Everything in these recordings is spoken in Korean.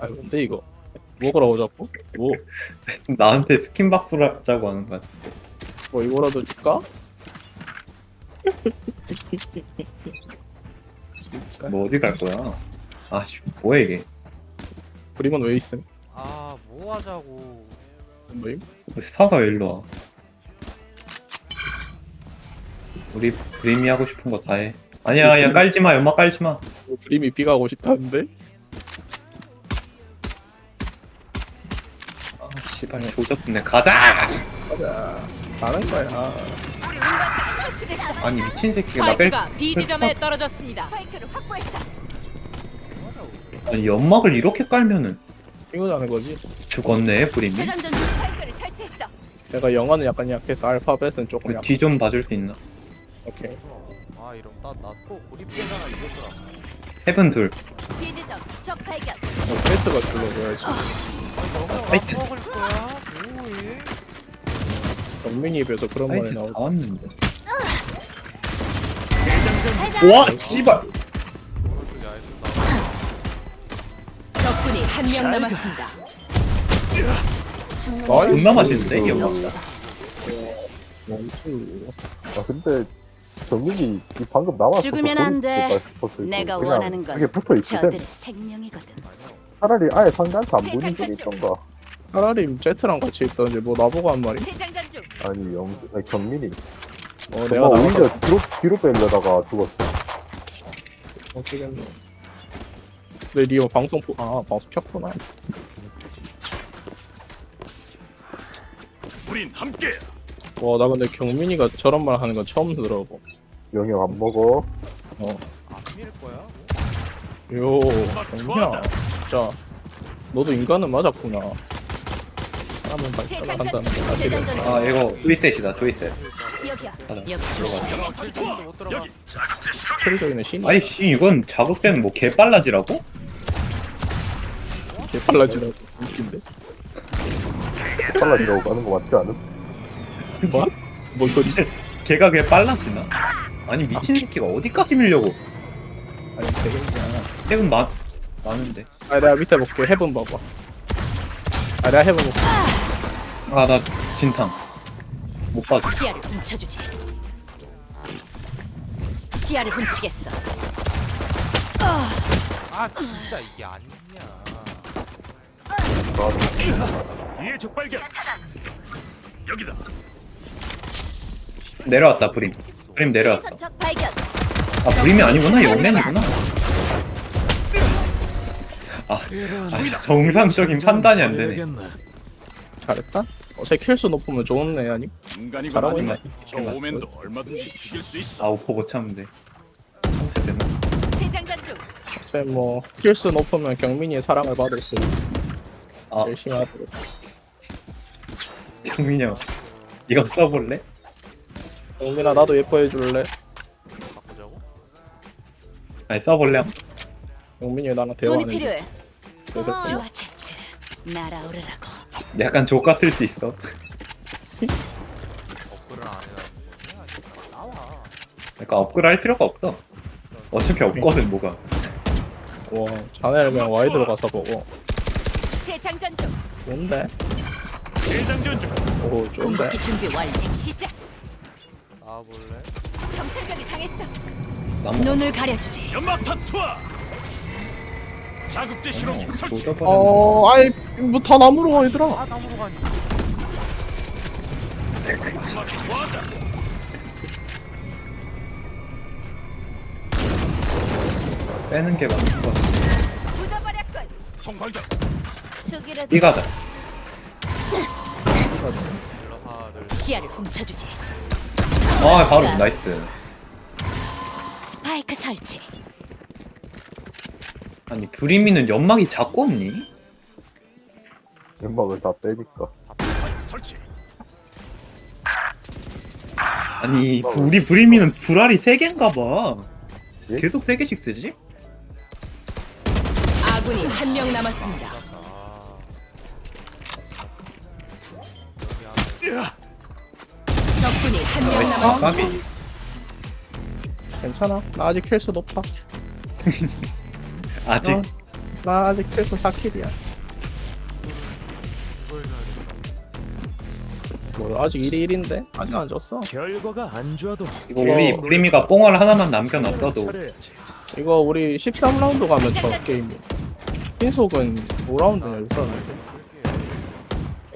아 근데 이거 뭐라고 자꾸? 뭐? 나한테 스킨 바꾸라고 하는 거 같아. 뭐 이거라도 줄까? 진짜 뭐 어디 갈 거야? 아 씨 뭐야 이게? 그림은 왜 있음? 아, 뭐 하자고. 뭐임? 스파가 왜 일로 와? 우리 브림이 하고 싶은 거 다 해. 아니야 야 깔지 마 연막 깔지 마. 뭐 그림이 비가 오고 싶다는데? 씨발 조졌네 가자. 가자 가는 거야 아니 미친 새끼가 나 뺄. 스파이크가 B 지점에 떨어졌습니다. 스파이크를 확보했어. 아니 연막을 이렇게 깔면은 이거자는 거지 죽었네 브림이. 재장전 중 스파이크를 설치했어. 내가 영어는 약간 약해서 알파벳은 조금 약 뒤좀 봐줄 수 있나? 오케이 아, 이런 나나또 고립되잖아 이거더라. 헤븐 둘. 비지점 적 발견. 어, 파이트. 안 먹을 거야? 뭐해? 영민이 입에서 그런 말이 나왔는데. 와 씨발. 적군이 한 명 남았습니다. 존나 맛있는데 이. 멈추 아 근데 정민이 이 방금 나와서 죽으면 안 돼. 내가 원하는 건 그게 붙어 있거든. 저들의 생명이거든. 차라리 아예 상대한테 안 보는 쪽이 있던가. 차라리 제트랑 같이 있던지 뭐 나보고 한 말이? 재장전 중. 아니 영, 아니 정민이. 어 내가 내가 오히려 뒤로 뒤로 빼려다가 죽었어. 어쩌겠네 근데 리오 방송 보... 아 방송 켰구나 우린 함께 와 나 근데 경민이가 저런 말 하는 건 처음 들어보 영영 안 먹어. 안 밀 거야? 요 경민아 진짜 너도 인간은 맞았구나 사람은 발전한다는 게 사실은. 아 이거 조이셋이다 조이셋. 여기야. 가자. 여기 조심. 벌써 못 들어가. 스킬적인 신이 아니 씨 이건 자극되는 뭐 개 빨라지라고? 개빨라지라고 웃긴데 빨라지라고 가는 거 맞지 않음? 뭐? 뭔 소리? 개가 개 빨라지나? 아니 미친 새끼가 어디까지 밀려고? 아니 세븐 많 많은데. 아 내가 밑에 볼게 해본 봐봐 아 내가 해본 볼게 아 나 진탕 못 봐줘. 시야를 훔쳐주지. 시야를 훔치겠어. 아, 진짜 이게 아니냐. 뒤에 적발견 여기다 내려왔다 브림. 브림 내려왔어. 발견. 아 브림이 아니구나 영맨이구나. 아, 아 씨, 정상적인 판단이 안 되네. 잘했다? 어 제 킬수 높으면 좋은 애 아니? 인간이건 잘하고 있네. 저 오맨도 얼마든지 죽일 수 있어 아 오퍼 못 참는데. 재장전 중. 뭐 킬수 높으면 경민이의 사랑을 받을 수 있어 아 열심히 하도록 경민이 형 이거 써볼래? 경민아 나도 예뻐해 줄래? 바꾸자고? 아니 써볼래? 경민이 나랑 돈이 대화하는 필요해. 그래서 좋아 제트. 날아오르라고. 약간 족 같을 수 있어. 업글을 안 해놨는데. 나와. 그러니까 업글 할 필요가 없어. 어차피 없거든 뭐가. 와 자네를 그냥 와이드로 가서 보고 재장전 중. 좋은데? 대장전 중 오 좋은데? 준비 완료. 시작. 나와볼래? 정찰각이 당했어. 나무 눈을 가려주지. 연막탄 투하 자극제 실험기 설치 조져버렸네. 어 아이 뭐 다 나무로 가 얘들아 아, 나무로 가니. 연막 투하다 빼는 게 맞는 거 같아. 묻어버렸군. 총 발견 수기를 셋. 시야를 훔쳐주지. 아 바로 나이스. 스파이크 설치. 아니 브리미는 연막이 작고 없니? 연막을 다 빼니까. 아니 부- 우리 브리미는 불알이 3개인가 봐. 예? 계속 3개씩 쓰지? 아군이 한 명 남았습니다. 아. 까비. 괜찮아 나 아직 킬수 높아 아직 어. 나 아직 최소 4킬이야. 이걸 줘야 돼. 뭐 아직 1위 1인데 아직 안 졌어. 결과가 안 좋아도 이거 우리 브리미가 뽕알 하나만 남겨놨어도 차려야지. 이거 우리 13라운드 가면 저 게임이. 흰속은 5라운드냐 6라운드.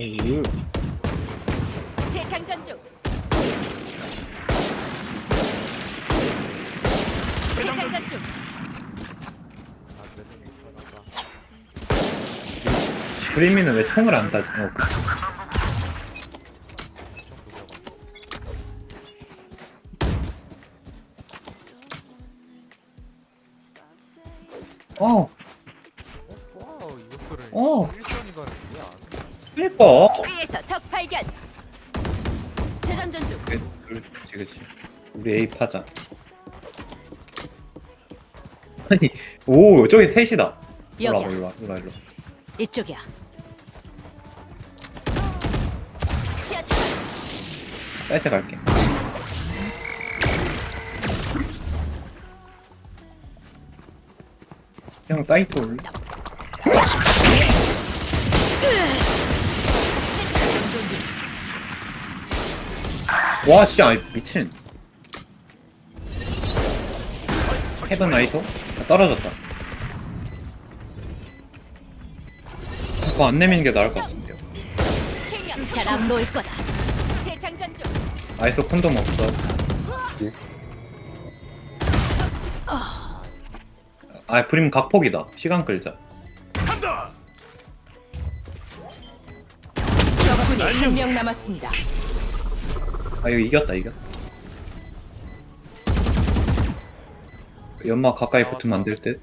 에이. 브리미는 왜 총을 안 따지? 어. 어, 어, 와우, 이것들을 어. 일선이 가는 게 안 그니까. B에서 적 발견. 재장전 중. 그, 그렇지, 그렇지. 우리 A 파자. 아니, 오, 저기 셋이다. 일로 여기야. 일로 와, 일로 와, 일로 와. 이쪽이야. 사이트 갈게. 형 사이트 올래? 와 진짜 아이, 미친 헤븐 나이토? 아, 떨어졌다 그거 안 내미는 게 나을 것 같은데요. 잘안 놓을 거다. 아이소 콘돔 없어 아 브림 각폭이다 시간 끌자 간다. 적군이 한 명 남았습니다. 아 이거 이겼다 이겼다 연막 가까이 붙으면 안 될 듯?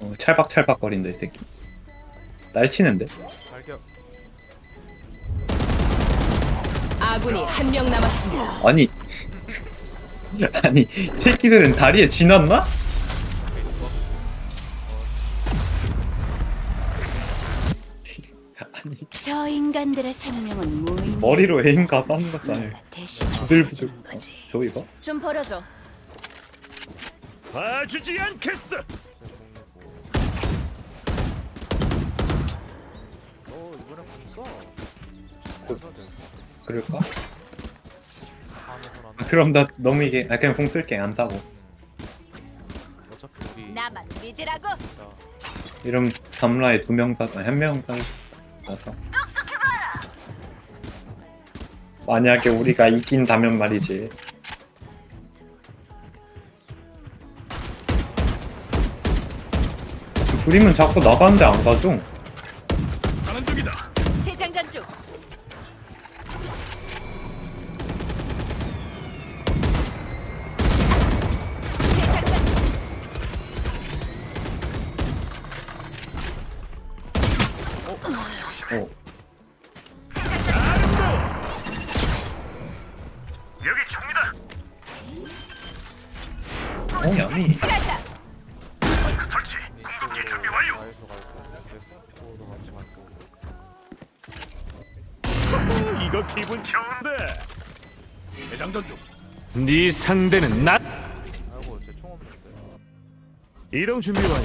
어, 찰박찰박 거린다 이 새끼 날 치는데? 발견. 아군이 한 명 남았습니다. 아니 아니 새끼들은 다리에 지났나? 아니 저 인간들의 생명은 무인. 머리로 에임 가서 하는 것도 아니고 대신 부들부들 거지. 저 이거? 좀 버려줘. 봐주지 않겠어. 그-? 그럴까? 아무거나. 아, 그럼 나 너무 이게 아 그냥 공 쓸게 안 사고 어차피 우리 나만 믿으라고. 진짜 이름 담라에 두 명 사, 아니 한명 사서 만약에 우리가 이긴다면 말이지 불이면 자꾸 나가는데 안 가죠? 상대는 나. 아이고 쟤총 없는데. 이동 준비 완료.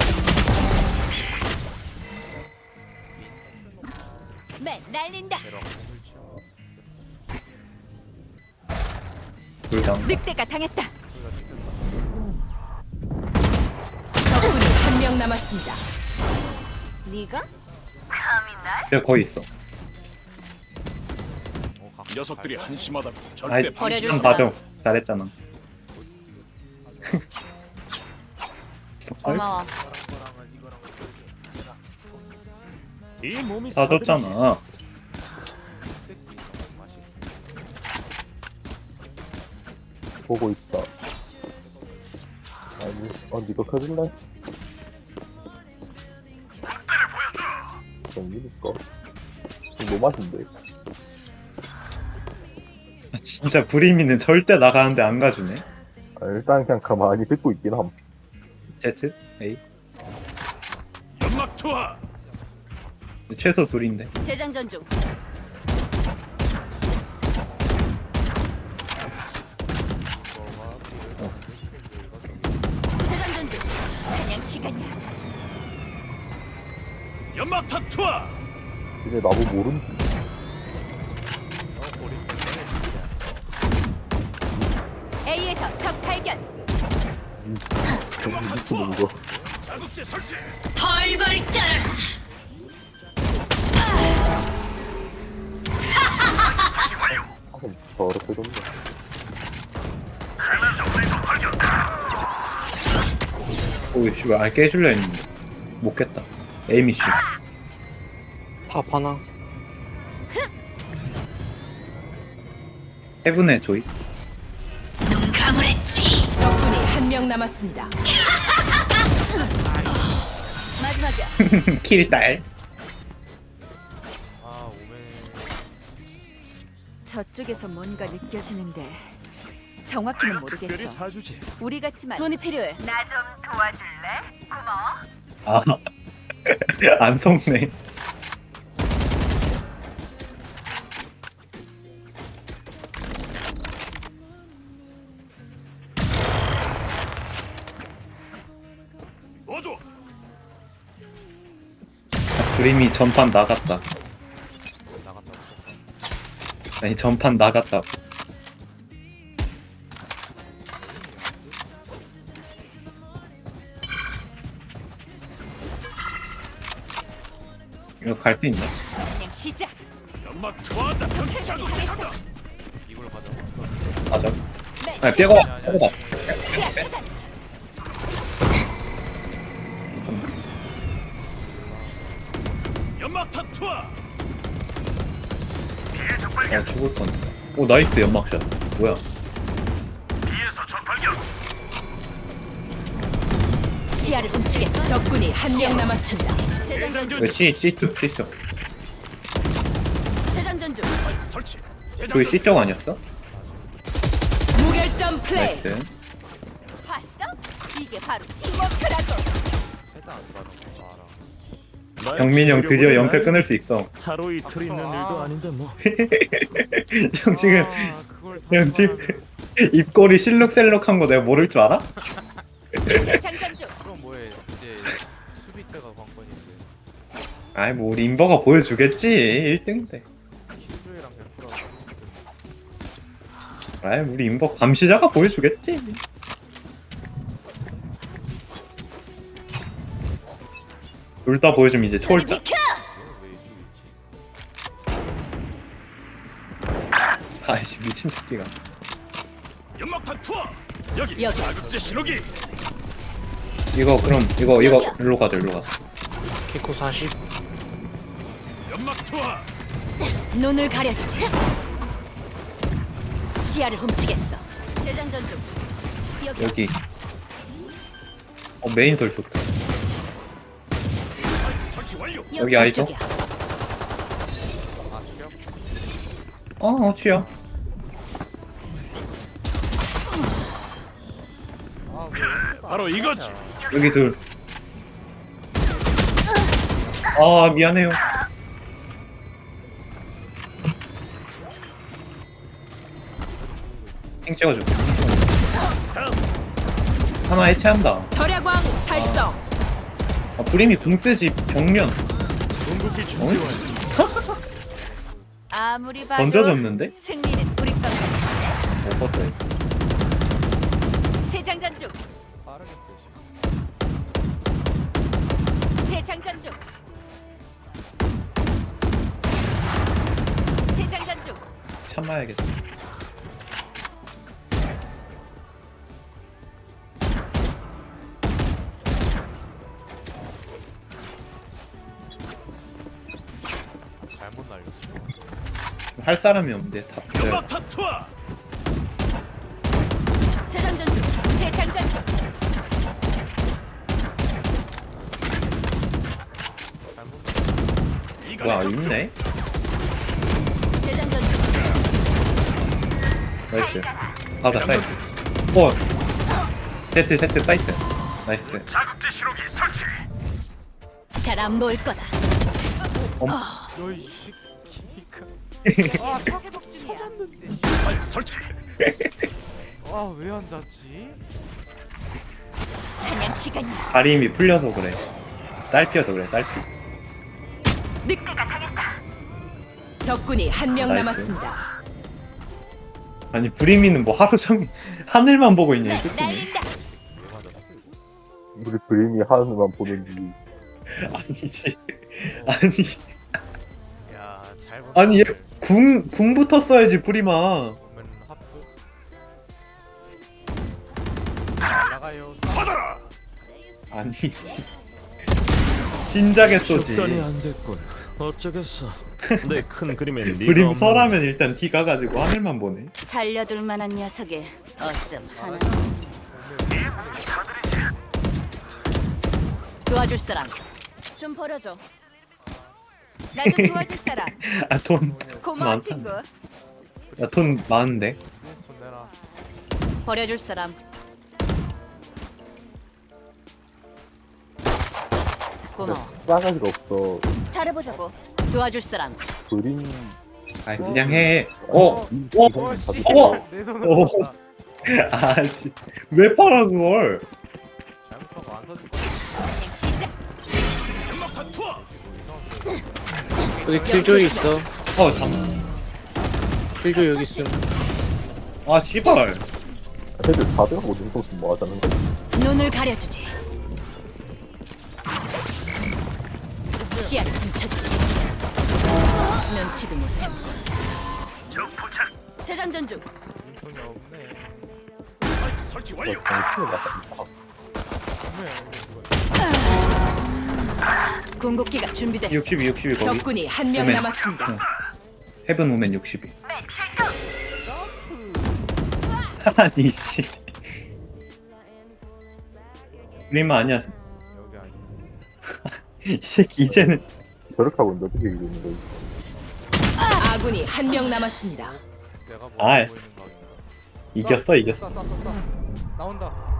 맨 날린다. 걔랑 공을 치워. 불당. 늑대가 당했다. 적군이 한 명 남았습니다. 네가? 저 거기 있어. 어, 각- 녀석들이? 한심하다고 아이, 절대 버려줄 좀 수가. 봐줘. 잘했잖아. 고마워. 이 몸이 다 줬잖아. 보고 있다. 아니, 어, 니가 켜줄래? 정리니까. 너무 맛인데. 아, 진짜 브리미는 절대 나가는데 안 가주네. 아, 일단 그냥 가만히 듣고 있긴 함. 제트? 에이. 연막 투하. 최소 둘인데. 재장전 중. 재장전 중. 사냥 시간이야. 연막탄 투하. 근데 나도 모른지. 미치는 거. 자극제 설치. 벌벌 떨어라. 아, 더럽게 좋네. 오이 씨발 아 깨줄려 했는데 못 깼다 에이미 씨탑 하나. 헤븐의 조이 명 남았습니다. 마지막이야. 킬딸 아 오메 저쪽에서 뭔가 느껴지는데 정확히는 특별히 모르겠어. 사주지. 우리 같지만 돈이 필요해. 아안 속네 그림이 전판 나갔다. 아니 전판 나갔다. 이거 갈 수 있나? 그냥 시작. 연막. 이걸 맞아. 매 아니 뼈가 뼈가 죽을 뻔했다 오 나이스 연막샷 뭐야. 시야를 훔치겠어. 적군이 한 명 남았습니다. 재장전 왜 C, C쪽 C쪽 재장전 중. 설치. 저기 C쪽 아니었어? 무결점 플레이. 나이스 봤어? 이게 바로 팀워크라고. 세단 안 알아 경민이 형 드디어 연패 끊을 수 있어 하루 이틀 있는 일도 아닌데 뭐. 형 지금 아, 형 지금. 입꼬리 실룩셀룩한 거 내가 모를 줄 알아? 재장전 중. 그럼 뭐해 이제 수비 때가 관건인데 아이 뭐 우리 인버가 보여주겠지 1등인데 킬조이랑 벤프라가 아이 우리 인버 감시자가 보여주겠지 둘 다 보여주면 이제 있지 아이씨 미친 새끼가 연막탄 투하. 여기. 여기. 자극제 신호기. 이거 그럼 이거 이거 일로 가자 일로 가 키코 40. 연막 투하. 눈을 가려주지. 시야를 훔치겠어. 재장전 중. 여기. 여기 어 메인 돌 좋다. 여기 아이죠? 아? 어, 어 취야 아왜 바로 이거지. 여기 둘아 아, 미안해요 핑 찍어줄게 하나 해체한다 절야광 달성. 아 프림이 궁 쓰지 벽면 궁극기 준비 완료. 아무리 봐도 던져졌는데? 승리는 우리 것 같은데. 어 뻗어 재장전 중. 재장전 중. 재장전 중. 참아야겠다 할 사람이 없는데 다 부려요 연막탄 투하. 재장전 중. 재장전 중. 이간의 와. 있네 재장전 중. 나이스 가자 사이트 어 세트 세트 사이트 나이스 자극제 신호기 설치. 잘 안 보일 거다. 너이 새끼가 아 차게 설치. 아왜 앉았지? 사냥 시간이야. 다림이 풀려서 그래 딸피여서 그래 딸피 적군이 한 명 나이스. 남았습니다. 아니 브리미는 뭐 하루 종일 하늘만 보고 있냐 이 새끼는 날린다. 우리 브림이 하늘만 보는지 아니지 아니 야잘 아니 얘 궁, 궁부터 써야지 하프 날라가요 받아라. 아니 진작에 쏘지 죽다니 안 됐군. 어쩌겠어. 내 큰 그림에 네가 없는 설하면 일단 티 가 가지고 하늘만 보네 살려둘 만한 녀석이 어쩜 하나. 도와줄 사람. 좀 버려줘. 나 좀 도와줄 사람. 아돈 고마워 많다 친구. 야돈 많은데 손 내라 버려줄 사람. 고마워. 싸가지가 없어 잘해보자고. 도와줄 사람. 브림 아 그냥 해 어? 어? 오씨 어? 내 손을 어? 어? 아지 왜 팔아 그걸 여기 킬조이 있어. 어 잠. 킬조이 여기 있어. 아 씨발 애들 다들하고 눈썹 뭐 하자는 거야 눈을 가려주지. 시야를 훔쳐주지. 눈치도 못 참고. 재장전 중. 돈이 없네 스파이크 설치 완료. 나갔다 궁극기가 준비됐어. 62 62 거기 적군이 한 명 오멘. 남았습니다. 응. 헤븐 오멘 62 아니 씨 브리마 아니야 여기 아니 이 새끼 이제는 저렇게 하고 있는데 어떻게 이기는 거야 아군이 한 명 남았습니다. 내가 뭐 아. 이겼어 이겼어 쏴 쏴쏴 나온다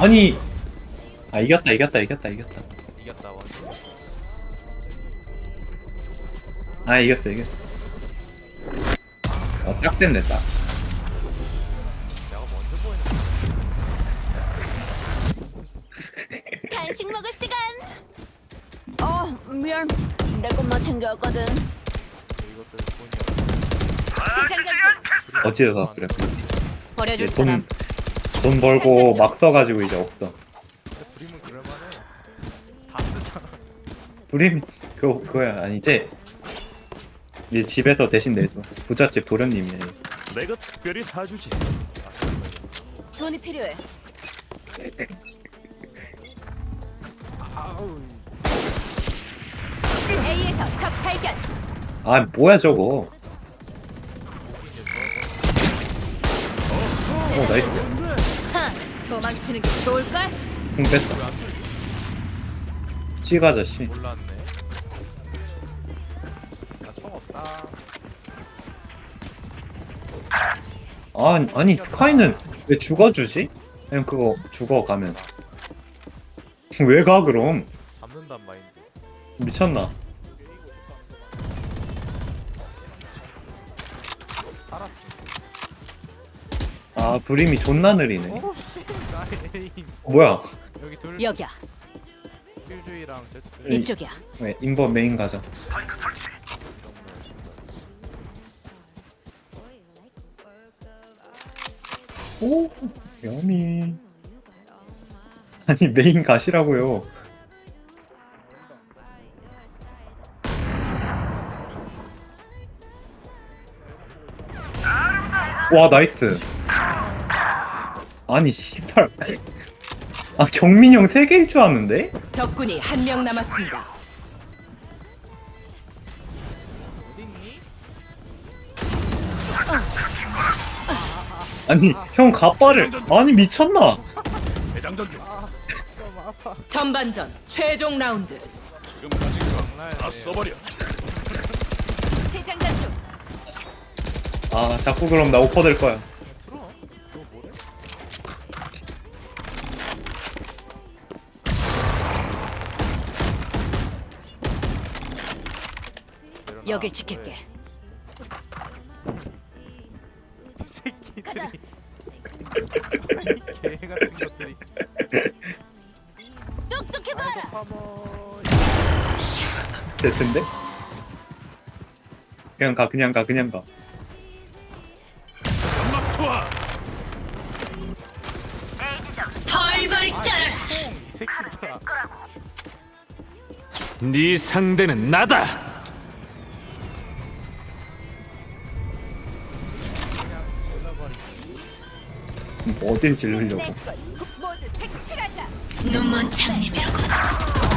아니 아 이겼다 이겼다 이겼다 이겼다 이겼다 아 이겼어 이겼어 어딱 됐네 딱 내가 먼저 보이는 간식 먹을 시간. 어 미안. 내 것만 챙겨왔거든. 돈이 재장전 중. 어찌해서 그래 버려줄 돈, 사람. 돈 벌고 막 써가지고 이제 없어. 근데 브림은 그럴만해. 다 쓰잖아. 브림 그거 그거야. 아니 이제 이제 집에서 대신 내줘 부잣집 도련님이야 내가 특별히 사주지. 돈이 필요해. A에서 적 발견. 아 뭐야 저거? 어 나이스. 하, 도망치는 게 좋을걸? 공 뺐다. 찌가자씨. 몰랐네. 나총 없다. 아니, 아니 스카이는 왜 죽어주지? 그냥 그거 죽어가면. 왜 가 그럼? 잡는단 마인드. 미쳤나 아 브림이 존나 느리네. 나의 에임 뭐야? 여기 둘. 여기야. 필주이랑 제트 이- 이쪽이야. 왜 인버 메인 가자. 오 여미. 아니 메인 가시라고요. 와 나이스 아니 씨발 아 경민이 형 3개일 줄 아는데? 적군이 한 명 남았습니다. 아니 형 가빠를 아니 미쳤나 전반전 최종 라운드. 다 써버려. 아 자꾸 그럼 나 오퍼 될 거야 여길 지킬게. 이 새끼들이 가자. 개 같은 것들이 똑똑해. 파머 제트인데? 그냥 가 그냥 가 그냥 가 연막 투하. 이 새끼들아 네 상대는 나다. 딜 내것 모두 색칠하자.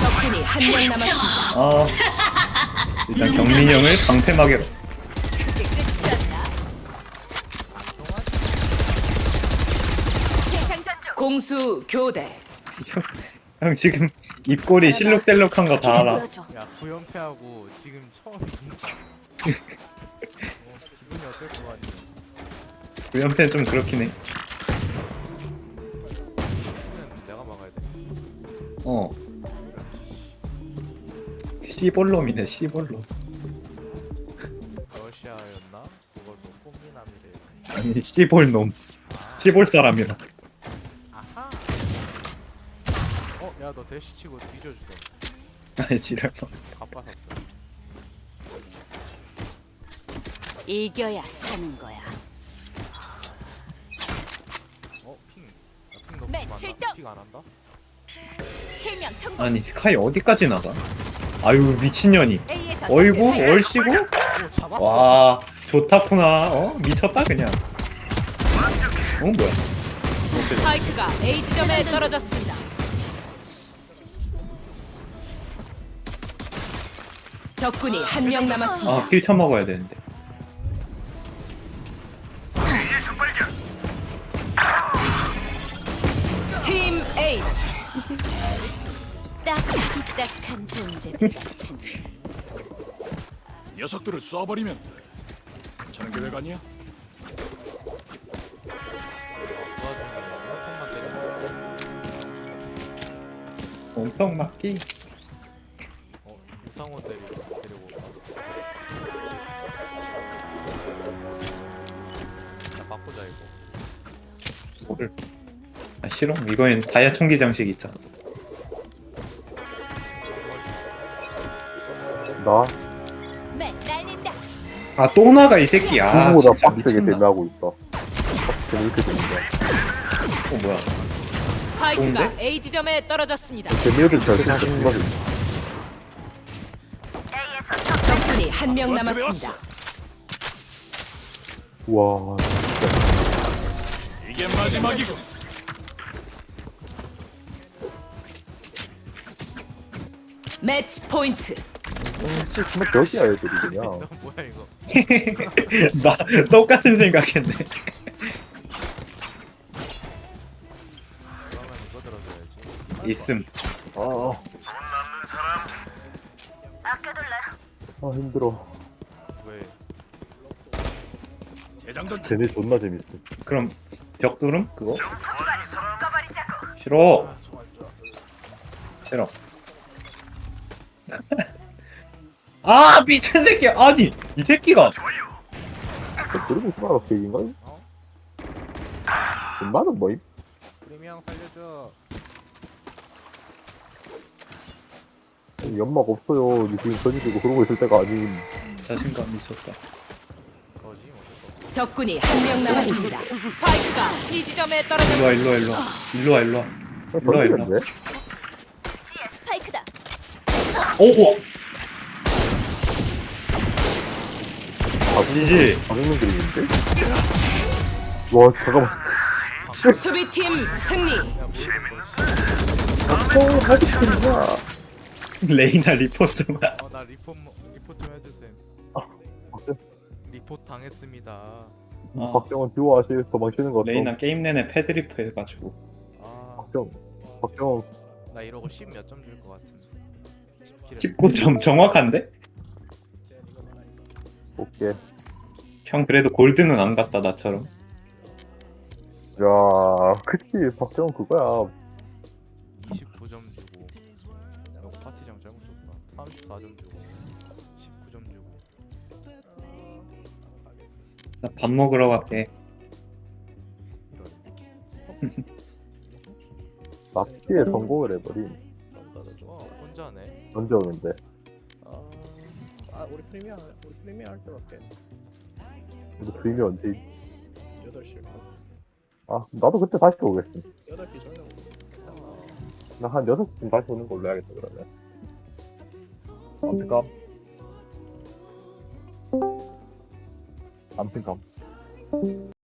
적군이 한 명 남았습니다. 아 일단 경민이 형을 그게 끝이었나? 중. 공수 교대. 형 지금 입꼬리 실룩셀룩한 거 다 알아 보여줘. 야 구연패하고 지금 처음이니까 어, 기분이 어떨 것 같니? 우연패는 좀 그렇긴 해 어. 씨볼놈이네, 씨볼놈. 러시아였나? 그걸로 꽃미남이래 아니, 씨볼놈. 씨볼 사람이라. 아하 어? 야 너 대시 치고 뒤져주세요 아니, 지랄. 바빠 샀어 이겨야 사는 거야. 어? 핑? 나핑 너무 매 많아 칠점. 핑안 한다? 실명 성공. 아니, 스카이 어디까지 나가? 아유, 미친년이. A에서 어이구, 얼씨구? 오 잡았어 와, 좋다구나. 어? 미쳤다, 그냥. 어, 뭐야. 스파이크가 A 지점에 떨어졌습니다. 적군이 한 명 남았습니다. 아, 필터 먹어야 되는데. 존재들 같은. 녀석들을 쏴버리면 괜찮은 계획 아니야? 엄청 맞기. 어? 유상원 데리고 데리고? 야 바꾸자 이거 뭐를. 아, 싫어. 이거엔 다이아 총기 장식 있잖아. 아, 또 나가, 이 새끼. 아, 누구보다 진짜 빡세게 미친다. 대매하고 있어. 쟤는 이렇게. 어, 뭐야. 스파이크가 좋은데? A 지점에 떨어졌습니다. 재미를 잘 쓰니까 정말 적군이 한 명 남았습니다. 와 이게 마지막이고. 매치 포인트. 진짜 정말 벽이야 애들이 그냥. 너 뭐야 이거 나 똑같은 생각했네. 그러면 이거 들어줘야지 있음. 아, 아 힘들어. 왜 대장전 중. 쟤네 존나 재밌어. 그럼 벽 뚫음? 그거? 싫어. 아, 송알 좋아 싫어. 아 미친 새끼 아니 이 새끼가 그리고 스마라 팩인가? 어? 엄마는 뭐임? 프리미엄 살려줘 연막 없어요. 니 지금 던지고 그러고 있을 때가 아닌. 자신감 미쳤다. 거지 적군이 한 명 남았습니다. 스파이크가 C 지점에 일로와 떨어졌습니다. 일로와 일로와 일로와 일로와. 일로와, 일로와. 던지는데? 스파이크다. 오 오. 지지. 박는 그림인데? 와 잠깐만. 수비팀 승리. 어 하지 그림이야. 레이나 리포트 좀. 어 나 리포 뭐- 리포 좀 해주세요 박정- 리포 당했습니다 아, 박정원 듀오하실 도망치는 거 어떤? 레이나 게임 내내 패드리프 해가지고. 아나 박정 박정원 이러고 10 몇 점 줄 것 같은데 10킬 19점 정확한데? 볼게. 형 그래도 골드는 안 갔다 나처럼. 야 그치 박정원 그거야. 29점 주고 이거 파티장 잘못 줬다 34점 주고 19점 주고 나 밥 먹으러 갈게. 이런 납치에 성공을 해버린. 좋아 언제 하네? 언제 오는데? 아, 아 우리 프리미어 우리 프리미어 할 때 밖에 근데 주임이 언제? 8시 아 나도 그때 다시 오겠어. 8시 전에 나 한 6시쯤 다시 오는 걸로 해야겠다 그러면. 암튼감. 암튼감.